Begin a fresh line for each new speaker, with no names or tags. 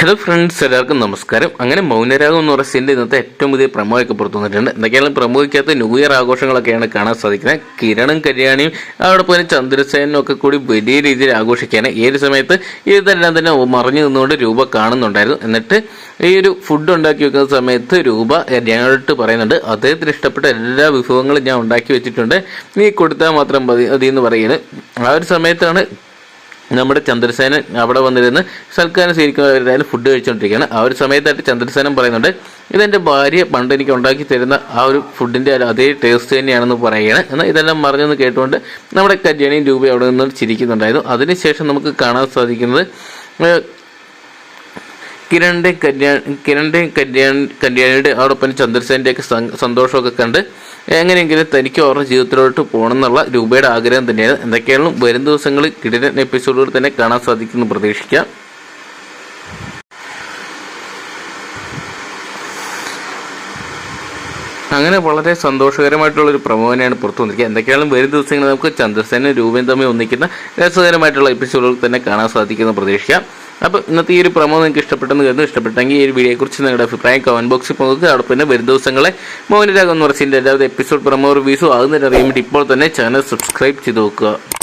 Hello friends എല്ലാവർക്കും നമസ്കാരം. അങ്ങനെ മൗനരാഗം എന്ന് പറയുന്ന ഇന്നത്തെ ഏറ്റവും പുതിയ പ്രമോയൊക്കെ പുറത്തു വന്നിട്ടുണ്ട് എന്തൊക്കെയാണ് പ്രമോയ്ക്കകത്ത് ന്യൂ ഇയർ ആഘോഷങ്ങളൊക്കെയാണ് കാണാൻ സാധിക്കുന്നത്. കിരണും കല്യാണിയും അതോടൊപ്പം തന്നെ ചന്ദ്രസേനും ഒക്കെ കൂടി വലിയ രീതിയിൽ ആഘോഷിക്കുകയാണ്. ഈ ഒരു സമയത്ത് ഇതെല്ലാം തന്നെ മറിഞ്ഞു നിന്നുകൊണ്ട് രൂപ കാണുന്നുണ്ടായിരുന്നു. എന്നിട്ട് ഈ ഒരു ഫുഡ് ഉണ്ടാക്കി വെക്കുന്ന സമയത്ത് രൂപ ഞങ്ങളോട്ട് പറയുന്നുണ്ട് അദ്ദേഹത്തിന് ഇഷ്ടപ്പെട്ട എല്ലാ വിഭവങ്ങളും ഞാൻ ഉണ്ടാക്കി വെച്ചിട്ടുണ്ട്. നീ കൊടുത്താൽ മാത്രം മതി മതി എന്ന് പറയുന്നത്. ആ ഒരു സമയത്താണ് നമ്മുടെ ചന്ദ്രസേനൻ അവിടെ വന്നിരുന്ന് സൽക്കാരം സ്വീകരിക്കുന്നവരായാലും ഫുഡ് കഴിച്ചുകൊണ്ടിരിക്കുകയാണ് ആ ഒരു സമയത്തായിട്ട് ചന്ദ്രസേനൻ പറയുന്നുണ്ട് ഇതെന്റെ ഭാര്യ പണ്ട് എനിക്ക് ഉണ്ടാക്കി തരുന്ന ആ ഒരു ഫുഡിന്റെ അതേ ടേസ്റ്റ് തന്നെയാണെന്ന് പറയുകയാണ്. എന്നാൽ ഇതെല്ലാം മറിഞ്ഞെന്ന് കേട്ടുകൊണ്ട് നമ്മുടെ കല്യാണിയും രൂപ അവിടെ നിന്ന് ചിരിക്കുന്നുണ്ടായിരുന്നു. അതിനുശേഷം നമുക്ക് കാണാൻ സാധിക്കുന്നത് കിരണിന്റെയും കല്യാൺ കിരണിന്റെയും കല്യാൺ കല്യാണിയുടെ അതോടൊപ്പം ചന്ദ്രസേനന്റെയൊക്കെ സന്തോഷമൊക്കെ കണ്ട് എങ്ങനെയെങ്കിലും തനിക്ക് അവരുടെ ജീവിതത്തിലോട്ട് പോകണം എന്നുള്ള രൂപയുടെ ആഗ്രഹം തന്നെയാണ്. എന്തൊക്കെയാണെങ്കിലും വരും ദിവസങ്ങളിൽ കിടിലൻ എപ്പിസോഡുകൾ തന്നെ കാണാൻ സാധിക്കുമെന്ന് പ്രതീക്ഷിക്കാം. അങ്ങനെ വളരെ സന്തോഷകരമായിട്ടുള്ള ഒരു പ്രമോഹനാണ് പുറത്തു വന്നിരിക്കുക എന്തൊക്കെയാണ് വരും ദിവസങ്ങളിൽ നമുക്ക് ചന്ദ്രസേന രൂപയും തമ്മിൽ ഒന്നിക്കുന്ന രസകരമായിട്ടുള്ള എപ്പിസോഡുകൾ തന്നെ കാണാൻ സാധിക്കുമെന്ന് പ്രതീക്ഷിക്കാം. അപ്പോൾ ഇന്നത്തെ ഈ ഒരു പ്രമോ നിങ്ങൾക്ക് ഇഷ്ടപ്പെട്ടെന്ന് കരുതുന്നു. ഇഷ്ടപ്പെട്ടെങ്കിൽ ഈ ഒരു വീഡിയോയെക്കുറിച്ച് നിങ്ങളുടെ അഭിപ്രായം കമന്റ് ബോക്സിൽ പോകുക അവിടെ പിന്നെ വരും ദിവസങ്ങളെ മോഹനരാഗം എന്ന് പറഞ്ഞതിന്റെ എല്ലാവരും എപ്പിസോഡ് പ്രമോ റിവ്യൂസും ആകുന്നതിന് അറിയാൻ വേണ്ടി ഇപ്പോൾ തന്നെ ചാനൽ സബ്സ്ക്രൈബ് ചെയ്ത് നോക്കുക.